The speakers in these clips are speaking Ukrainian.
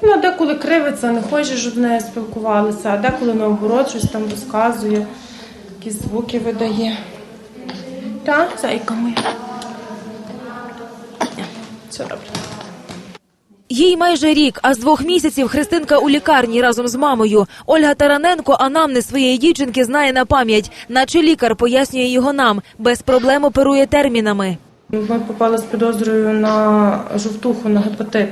Вона деколи кривиться, не хоче, щоб з нею спілкувалися, а деколи наоборот щось там розказує, якісь звуки видає. Так, зайка моя. Все добре. Їй майже рік, а з двох місяців Христинка у лікарні разом з мамою. Ольга Тараненко анамнез своєї дівчинки знає на пам'ять, наче лікар пояснює його нам, без проблем оперує термінами. Ми попали з підозрою на жовтуху, на гепатит.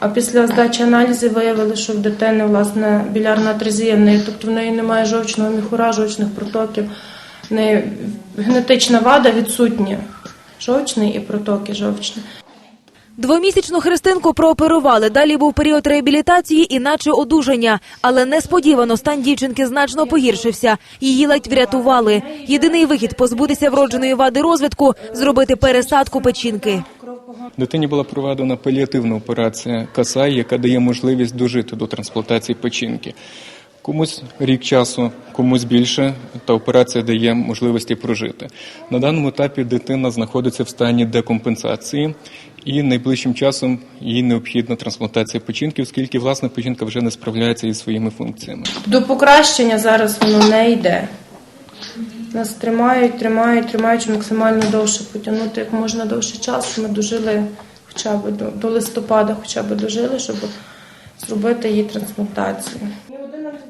А після здачі аналізів виявили, що в дитини власне білярна атрезія, в неї, тобто в неї немає жовчного міхура, жовчних протоків, в неї генетична вада відсутня. Жовчний і протоки жовчні. Двомісячну Христинку прооперували. Далі був період реабілітації, іначе одужання. Але несподівано стан дівчинки значно погіршився. Її ледь врятували. Єдиний вихід позбутися вродженої вади розвитку зробити пересадку печінки. Дитині була проведена паліативна операція Касай, яка дає можливість дожити до трансплантації печінки. Комусь рік часу, комусь більше, та операція дає можливості прожити. На даному етапі дитина знаходиться в стані декомпенсації, і найближчим часом їй необхідна трансплантація печінки, оскільки власна печінка вже не справляється із своїми функціями. До покращення зараз воно не йде. Нас тримають, тримають, тримають, максимально довше потягнути, як можна довше часу. Ми дожили хоча б до, до листопада, хоча б дожили, щоб зробити їй трансплантацію.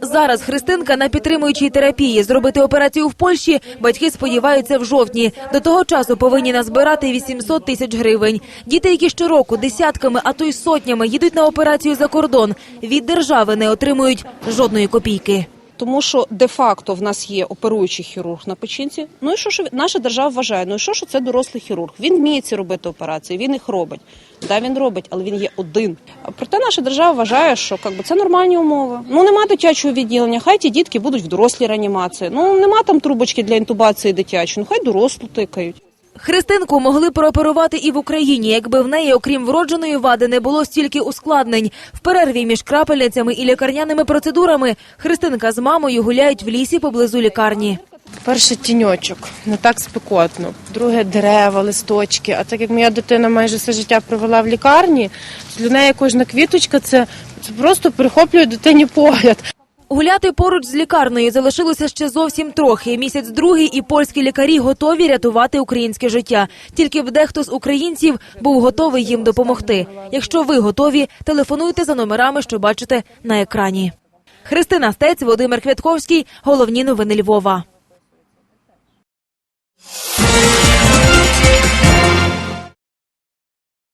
Зараз Христинка на підтримуючій терапії. Зробити операцію в Польщі батьки сподіваються в жовтні. До того часу повинні назбирати 800 тисяч гривень. Діти, які щороку десятками, а то й сотнями їдуть на операцію за кордон, від держави не отримують жодної копійки. Тому що де-факто в нас є оперуючий хірург на печінці. Ну і що ж наша держава вважає? Ну і що, що це дорослий хірург? Він вміє ці робити операції, він їх робить. Да, він робить, але він є один. Проте наша держава вважає, що как би, це нормальні умови. Ну нема дитячого відділення, хай ті дітки будуть в дорослій реанімації. Ну нема там трубочки для інтубації дитячої, ну хай дорослу тикають. Христинку могли прооперувати і в Україні, якби в неї, окрім вродженої вади, не було стільки ускладнень. В перерві між крапельницями і лікарняними процедурами Христинка з мамою гуляють в лісі поблизу лікарні. Перше тіньочок, не так спекотно. Друге дерева, листочки. А так як моя дитина майже все життя провела в лікарні, для неї кожна квіточка це, це просто прихоплює дитині погляд. Гуляти поруч з лікарнею залишилося ще зовсім трохи. Місяць другий і польські лікарі готові рятувати українське життя. Тільки б дехто з українців був готовий їм допомогти. Якщо ви готові, телефонуйте за номерами, що бачите на екрані. Христина Стець, Володимир Квятковський. Головні новини Львова.